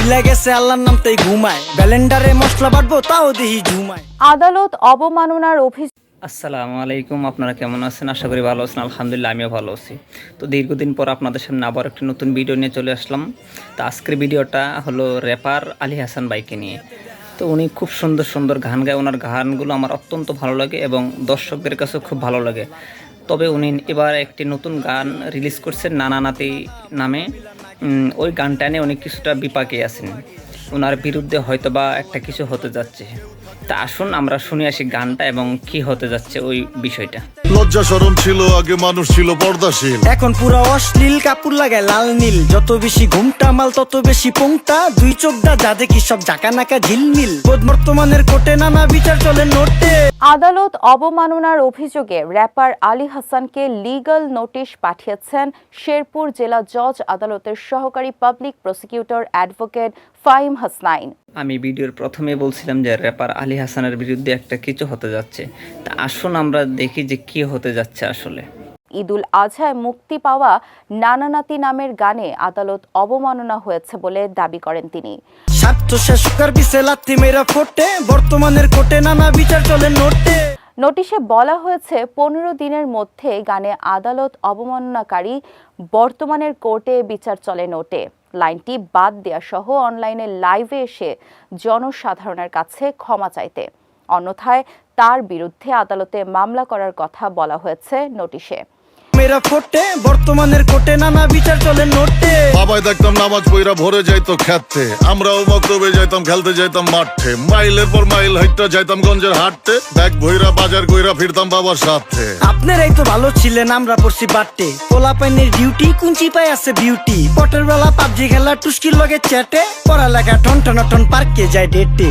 ভুলে গেছে আল্লাহর নাম তাই ঘুমায়। ব্যালেন্ডারে মশলা বাটবো তাও দেহি ঝুমায়। আদালত অবমাননার অভিযোগ আসসালামু আলাইকুম আপনারা কেমন আছেন? আশা করি ভালো আছেন আলহামদুলিল্লাহ আমিও ভালো আছি। তো দীর্ঘদিন পর আপনাদের সামনে আবার একটি নতুন ভিডিও নিয়ে চলে আসলাম। তো আজকের ভিডিওটা হলো র্যাপার আলী হাসান বাইকে নিয়ে। তো উনি খুব সুন্দর সুন্দর গান গায় ওনার গানগুলো আমার অত্যন্ত ভালো লাগে এবং দর্শকদের কাছেও খুব ভালো লাগে। তবে উনি এবার একটি নতুন গান রিলিজ করছেন নানা নাতি নামে। ওই গানটা নিয়ে উনি কিছুটা বিপাকে আছেন। ওনার বিরুদ্ধে হয়তোবা একটা কিছু হতে যাচ্ছে। তা আসুন আমরা শুনে আসি গানটা এবং কি হতে যাচ্ছে ওই বিষয়টা। লজ্জা সরম ছিল আগে মানুষ ছিল পর্দাশীল। এখন পুরো অশ্লীল কাপড় লাগায় লাল নীল। যত বেশি ঘুমটা মাল তত বেশি পোংটা। দুই চোখটা যা দেখি সব জাকা নাকা ঝিলমিল। বোধ বর্তমানের কোটে নানা বিচার চলে নোটে। আদালত অবমাননার অভিযোগে র্যাপার আলী হাসানকে লিগাল নোটিশ পাঠিয়েছেন শেরপুর জেলা জজ আদালতের সহকারী public prosecutor advocate Faim Hasnain. আমি ভিডিওর প্রথমে বলছিলাম যে র্যাপার আলী হাসানের বিরুদ্ধে একটা কিছু হতে যাচ্ছে। তা আসুন আমরা দেখি যে কি হতে যাচ্ছে আসলে। ঈদুল আজহায় মুক্তি পাওয়া নানানাতি নামের গানে আদালত অবমাননা হয়েছে বলে দাবি করেন তিনি। বর্তমানের কোটে নানা বিচার চলে নোটে নোটিশে বলা হয়েছে পনেরো দিনের মধ্যে গানে আদালত অবমাননাকারী বর্তমানের কোর্টে বিচার চলে নোটে লাইনটি বাদ দেওয়া সহ অনলাইনে লাইভে এসে জনসাধারণের কাছে ক্ষমা চাইতে। অন্যথায় তার বিরুদ্ধে আদালতে মামলা করার কথা বলা হয়েছে নোটিশে। মেরা ফোটে বর্তমানের কোটে নানা বিচার চলে নোটে। বাবাই দেখতাম নামাজ পইরা ভরে যাইতো খেতে আমরাও মক্তবে যাইতাম খেলতে যাইতাম মাঠে। মাইলের পর মাইল হাইটটা যাইতাম গঞ্জের হাটতে ব্যাগ ভইরা বাজার কইরা ফিরতাম বাবার সাথে। আপনারাই তো ভালো ছিলেন আমরা পড়ছি বাট্টে পোলা পাইনের ডিউটি কুঞ্চি পাই আছে বিউটি। পটের বেলা পাবজি খেলা টুস্কির লগে চ্যাটে পড়ালেখা টন টন টন পার্কে যায় ডেটে।